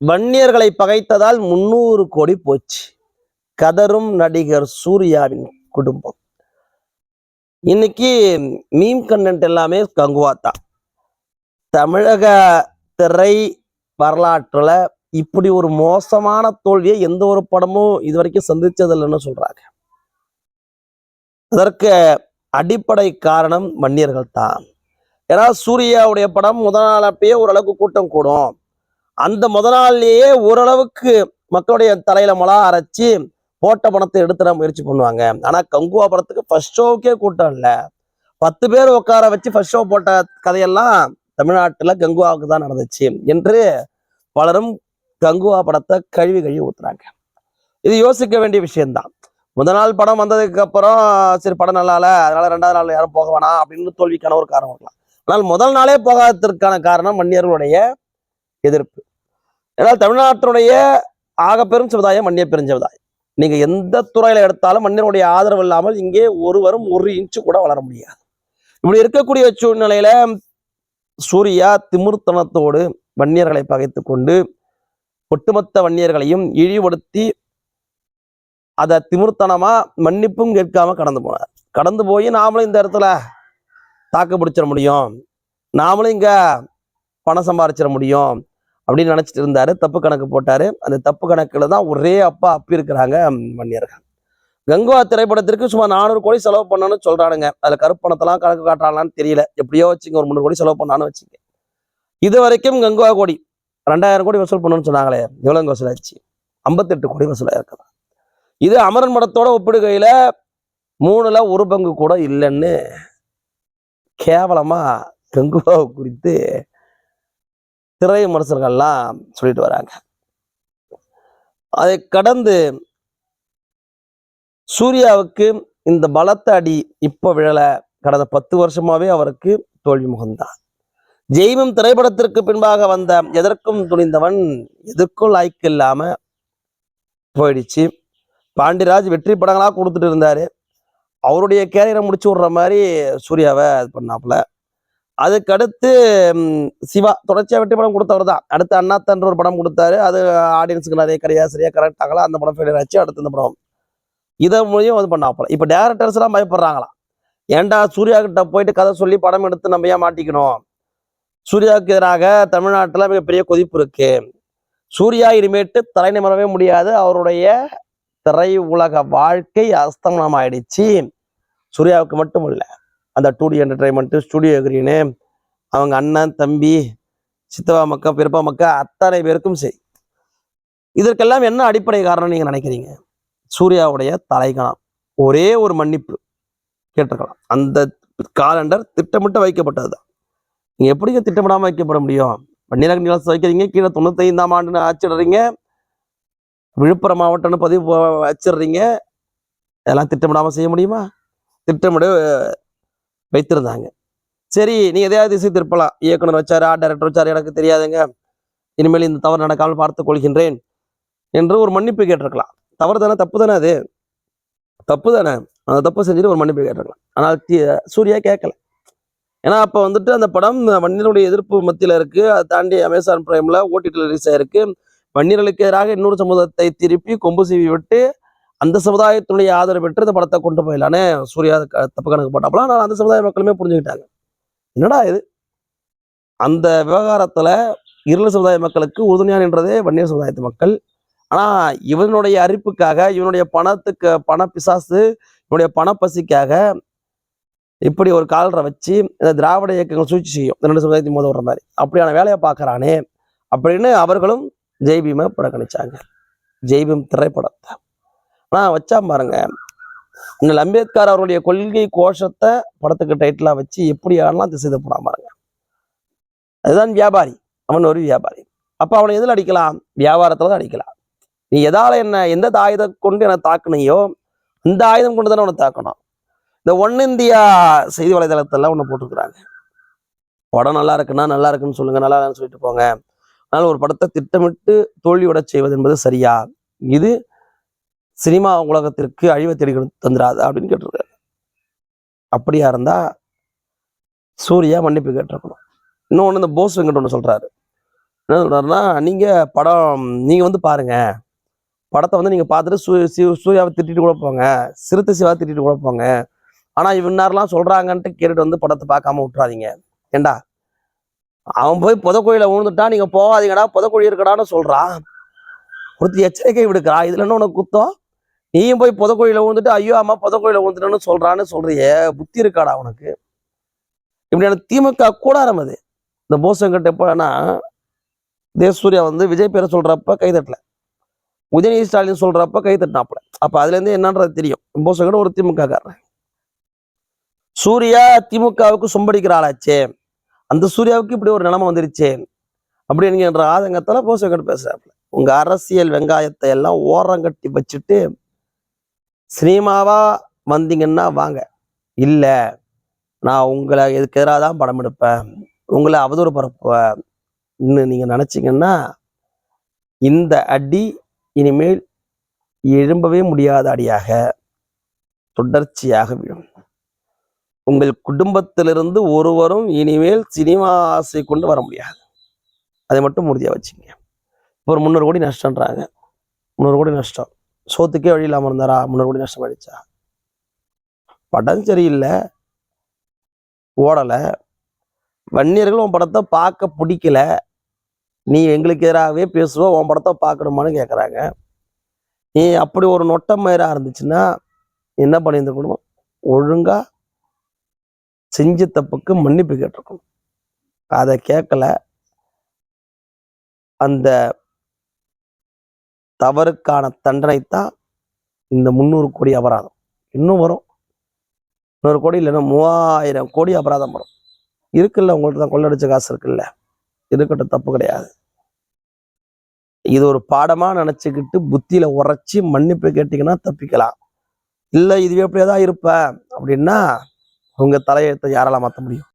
வன்னியர்களை பகைத்ததால் முன்னூறு கோடி போச்சு. கதரும் நடிகர் சூர்யாவின் குடும்பம். இன்னைக்கு மீம் கண்டென்ட் எல்லாமே கங்குவா தான் தமிழக திரை வரலாற்றுல இப்படி ஒரு மோசமான தோல்வியை எந்த ஒரு படமும் இது வரைக்கும் சந்திச்சதில்லைன்னு சொல்றாங்க. அதற்கு அடிப்படை காரணம் வன்னியர்கள் தான் ஏன்னா சூர்யாவுடைய படம் முதல் நாள் அப்பயே ஓரளவுக்கு கூட்டம் கூடும். அந்த முத நாள்லயே ஓரளவுக்கு மக்களுடைய தலையில மலா அரைச்சி போட்ட பணத்தை எடுத்துட முயற்சி பண்ணுவாங்க. ஆனா கங்குவா படத்துக்கு ஃபர்ஸ்ட் ஷோவுக்கே கூட்டம் இல்ல. பத்து பேர் உட்கார வச்சு ஃபர்ஸ்ட் ஷோ போட்ட கதையெல்லாம் தமிழ்நாட்டுல கங்குவாவுக்கு தான் நடந்துச்சு என்று பலரும் கங்குவா படத்தை கழுவி கழுவி ஊத்துறாங்க. இது யோசிக்க வேண்டிய விஷயம்தான். முதல் நாள் படம் வந்ததுக்கு அப்புறம் சரி படம் நல்லா இல்லை அதனால ரெண்டாவது நாள் யாரும் போக வேணாம் அப்படின்னு தோல்விக்கான ஒரு காரணம் இருக்கலாம். ஆனால் முதல் நாளே போகாததற்கான காரணம் மன்னியர்களுடைய எதிர்ப்பு. ஏன்னா தமிழ்நாட்டினுடைய ஆக பெரும் சமுதாயம் மன்னிய பெருஞ்சமுதாயம். நீங்க எந்த துறையில எடுத்தாலும் மன்னியருடைய ஆதரவு இல்லாமல் இங்கே ஒருவரும் ஒரு இன்ச்சு கூட வளர முடியாது. இப்படி இருக்கக்கூடிய சூழ்நிலையில சூர்யா திமிர்த்தனத்தோடு வன்னியர்களை பகைத்து கொண்டு ஒட்டுமொத்த வன்னியர்களையும் இழிவுபடுத்தி அதை திமிர்த்தனமா மன்னிப்பும் கேட்காம கடந்து போனார். கடந்து போய் நாமளும் இந்த இடத்துல தாக்கு பிடிச்சிட முடியும். நாமளும் இங்க பணம் சம்பாரிச்சிட முடியும். அப்படின்னு நினைச்சிட்டு இருந்தாரு. தப்பு கணக்கு போட்டாரு. அந்த தப்பு கணக்குல தான் ஒரே அப்பா அப்பி இருக்கிறாங்க வன்னியர்கள். கங்குவா திரைப்படத்திற்கு சுமார் நானூறு கோடி செலவு பண்ணணும்னு சொல்றானுங்க. அதுல கருப்பணத்தெல்லாம் கணக்கு காட்டுறாங்களான்னு தெரியல. எப்படியோ வச்சுங்க ஒரு முந்நூறு கோடி செலவு பண்ணான்னு வச்சுங்க. இது வரைக்கும் கங்குவா கோடி ரெண்டாயிரம் கோடி வசூல் பண்ணணும்னு சொன்னாங்களே எவ்வளோங்க வசூலாச்சு ஐம்பத்தெட்டு கோடி வசூலாக இருக்கலாம் இது அமரன் படத்தோட ஒப்பிடுகையில் மூணுல ஒரு பங்கு கூட இல்லைன்னு கேவலமா கங்குவாவை குறித்து திரை விமர்சகர்கள்லாம் சொல்லிட்டு வராங்க. அதை கடந்து சூர்யாவுக்கு இந்த பலத்த அடி இப்போ விழல. கடந்த பத்து வருஷமாவே அவருக்கு தோல்வி முகம்தான் ஜெய்வம் திரைப்படத்திற்கு பின்பாக வந்த எதற்கும் துணிந்தவன் எதற்கும் லாய்க்கு இல்லாம போயிடுச்சு. பாண்டிராஜ் வெற்றி படங்களா கொடுத்துட்டு இருந்தாரு. அவருடைய கேரியரை முடிச்சு விடுற மாதிரி சூர்யாவை இது பண்ணாப்புல. அதுக்கடுத்து சிவா. தொடர்ச்சியாக வெற்றி படம் கொடுத்தவர் தான் அடுத்து அண்ணாத்தன்ற ஒரு படம் கொடுத்தாரு. அது ஆடியன்ஸுக்கு நிறைய கிடையா சரியா கரெக்ட் ஆகலாம் அந்த படம் ஃபெயிலியர் ஆச்சு. அடுத்து இந்த படம். இதை மூலியம் இது பண்ணாப்புல. இப்போ டேரக்டர்ஸ் எல்லாம் பயப்படுறாங்களா ஏன்டா சூர்யா கிட்ட போயிட்டு கதை சொல்லி படம் எடுத்து நம்ம ஏன் மாட்டிக்கணும்? சூர்யாவுக்கு எதிராக தமிழ்நாட்டில் மிகப்பெரிய கொதிப்பு இருக்கு. சூர்யா இனிமேட்டு தலைநிமரவே முடியாது. அவருடைய திரை உலக வாழ்க்கை அஸ்தமனம் ஆயிடுச்சு சூர்யாவுக்கு மட்டும் இல்லை. அந்த two D entertainment studio Green அவங்க அண்ணன் தம்பி சித்தவா மக்கா பெருப்பா மக்கா அத்தனை பேருக்கும் சரி. இதற்கெல்லாம் என்ன அடிப்படை காரணம் நீங்கள் நினைக்கிறீங்க? சூர்யாவுடைய தலைகணம் ஒரே ஒரு மன்னிப்பு கேட்டிருக்கலாம். அந்த காலண்டர் திட்டமிட்டு வைக்கப்பட்டதுதான். நீங்கள் எப்படிங்க திட்டமிடாமல் வைக்கப்பட முடியும்? பன்னிரண்டு நிலத்தை வைக்கிறீங்க கீழே தொண்ணூத்தைந்தாம் ஆண்டுன்னு ஆச்சிடுறீங்க விழுப்புரம் மாவட்டம்னு பதிவு வச்சிடுறீங்க. இதெல்லாம் திட்டமிடாமல் செய்ய முடியுமா? திட்டமிட வைத்திருந்தாங்க. சரி நீ எதையாவது திசை திருப்பலாம். இயக்குனர் வச்சாரா ஆர்ட் டைரக்டர் வச்சாரு எனக்கு தெரியாதுங்க. இனிமேல் இந்த தவறு நடக்காமல் பார்த்து கொள்கின்றேன் என்று ஒரு மன்னிப்பு கேட்டிருக்கலாம். தவறு தானே தப்பு தானே அது? தப்பு தானே? அந்த தப்பு செஞ்சுட்டு ஒரு மன்னிப்பு கேட்டிருக்கலாம். ஆனால் சூர்யா கேட்கல. ஏன்னா அப்போ வந்துட்டு அந்த படம் வன்னியருடைய எதிர்ப்பு மத்தியில் இருக்கு. அதை தாண்டி அமேசான் பிரைமில் ஓடிடி ரிலீஸ் ஆயிருக்கு. வன்னியர்களுக்கு எதிராக இன்னொரு சமூகத்தை திருப்பி கொம்பு சீவி விட்டு அந்த சமுதாயத்தினுடைய ஆதரவு பெற்று இந்த படத்தை கொண்டு போயிடலான்னு சூர்யா தப்பு கணக்கு போட்டாப்பலாம் ஆனால் அந்த சமுதாய மக்களுமே புரிஞ்சுக்கிட்டாங்க. என்னடா இது? அந்த விவகாரத்தில் இருள சமுதாய மக்களுக்கு உறுதுணையா நின்றதே வன்னியர் சமுதாயத்து மக்கள். ஆனால் இவனுடைய அரிப்புக்காக இவனுடைய பணத்துக்கு பண பிசாசு இவனுடைய பணப்பசிக்காக இப்படி ஒரு காலரை வச்சு இந்த திராவிட இயக்கங்கள் சூழ்ச்சி செய்யும். ரெண்டு சமுதாயத்தையும் மோத விடுற மாதிரி. அப்படியான வேலையை பார்க்குறானே அப்படின்னு அவர்களும் ஜெய்பீமை புறக்கணிச்சாங்க. ஜெய்பீம் திரைப்படத்தை. ஆனால் வச்சா பாருங்க. இன்னும் அம்பேத்கர் அவருடைய கொள்கை கோஷத்தை படத்துக்கு டைட்டிலா வச்சு எப்படி ஆடலாம் திசை தப்பலாம் பாருங்க. அதுதான் வியாபாரி. அவன் ஒரு வியாபாரி. அப்ப அவனை எதில் அடிக்கலாம்? வியாபாரத்துல தான் அடிக்கலாம். நீ எதால என்ன எந்த ஆயுதம் கொண்டு என்ன தாக்குனையோ இந்த ஆயுதம் கொண்டு தானே உன்னை தாக்கணும். இந்த ஒன் இந்தியா செய்தி வலைதளத்துல ஒன்று போட்டிருக்கிறாங்க. படம் நல்லா இருக்குன்னா நல்லா இருக்குன்னு சொல்லுங்க நல்லா இல்லைன்னு சொல்லிட்டு போங்க. அதனால ஒரு படத்தை திட்டமிட்டு தோல்வியோட செய்வது என்பது சரியா? இது சினிமா உலகத்திற்கு அழிவை தேடி தந்துடாது அப்படின்னு கேட்டிருக்காரு. அப்படியா இருந்தா சூர்யா மன்னிப்பு கேட்டிருக்கணும். இன்னொன்று இந்த போஸ் வெங்கட் ஒன்று சொல்றாரு. என்ன சொல்றாருன்னா நீங்க படம் நீங்க வந்து பாருங்க. படத்தை வந்து நீங்க பார்த்துட்டு சூ சிவ சூர்யாவை திட்டிட்டு கூட போங்க. சிறுத்தை சிவா திட்டிட்டு கூட போங்க. ஆனா இவனாரெல்லாம் சொல்றாங்கன்ட்டு கேட்டுட்டு வந்து படத்தை பார்க்காம விட்டுறாதீங்க. ஏண்டா? அவன் போய் புதக்குழியில விழுந்துட்டா நீங்க போகாதீங்கடா புதக்குழி இருக்கடான்னு சொல்றான். ஒருத்தர் எச்சரிக்கை விடுக்கிறா. இதுல என்ன உனக்கு குத்தம்? நீயும் போய் புதக்கோயில விழுந்துட்டு ஐயோ அம்மா புதக்கோயில விழுந்துட்டேன்னு சொல்றான்னு சொல்றிய புத்தி இருக்காடா உனக்கு? இப்படியான திமுக கூட ஆரம்பது இந்த போசங்கிட்ட எப்பன்னா தேசூர்யா வந்து விஜய் பேரை சொல்றப்ப கைதட்டல உதயநிதி ஸ்டாலின் சொல்றப்ப கை தட்டினாப்புல. அப்ப அதுல இருந்து என்னன்றது தெரியும். போசங்கிட்ட ஒரு திமுக காரன் சூர்யா திமுகவுக்கு சொம்படிக்கிற ஆளாச்சே. அந்த சூர்யாவுக்கு இப்படி ஒரு நிலைமை வந்துருச்சே. அப்படிங்கிற ஆதங்கத்தால போசங்கிட்ட பேசுறாப்புல. உங்க அரசியல் வெங்காயத்தை எல்லாம் ஓரங்கட்டி வச்சுட்டு சினிமாவா வந்தீங்கன்னா வாங்க. இல்லை நான் உங்களை எதுக்கு எதிராக தான் படம் எடுப்பேன். உங்களை அவதூறு பரப்புவேன் இன்னும் நீங்க இந்த அடி இனிமேல் எழும்பவே முடியாத அடியாக தொடர்ச்சியாக விழும். உங்கள் குடும்பத்திலிருந்து ஒருவரும் இனிமேல் சினிமா ஆசை கொண்டு வர முடியாது. அதை மட்டும் உறுதியாக வச்சுங்க. இப்போ ஒரு முந்நூறு கோடி நஷ்டன்றாங்க முந்நூறு கோடி நஷ்டம். சோத்துக்கே வழி இல்லாமல் இருந்தாரா? முன்னாடி கோடி நஷ்டம் ஆயிடுச்சா? படம் சரியில்லை. ஓடலை. வன்னியர்கள் உன் படத்தை பார்க்க பிடிக்கல. நீ எங்களுக்கு எதிராகவே பேசுவ உன் படத்தை பார்க்கணுமான்னு கேட்குறாங்க நீ அப்படி ஒரு நொட்ட மயிராக இருந்துச்சுன்னா என்ன பண்ணியிருந்துருக்கணும்? ஒழுங்கா செஞ்ச தப்புக்கு மன்னிப்பு கேட்டிருக்கணும். அதை கேட்கல அந்த தவறுக்கான தண்டனை தான் இந்த முந்நூறு கோடி அபராதம். இன்னும் வரும். இன்னொரு கோடி இல்லைன்னா மூவாயிரம் கோடி அபராதம் வரும். இருக்குல்ல உங்கள்ட்ட தான் கொள்ளடிச்ச காசு இருக்குல்ல? இருக்கட்டும் தப்பு கிடையாது. இது ஒரு பாடமா நினச்சிக்கிட்டு புத்தியில உரைச்சி மன்னிப்பு கேட்டிங்கன்னா தப்பிக்கலாம். இல்லை இது எப்படியாதான் இருப்ப அப்படின்னா உங்க தலையெழுத்தை யாரால மாற்ற முடியும்?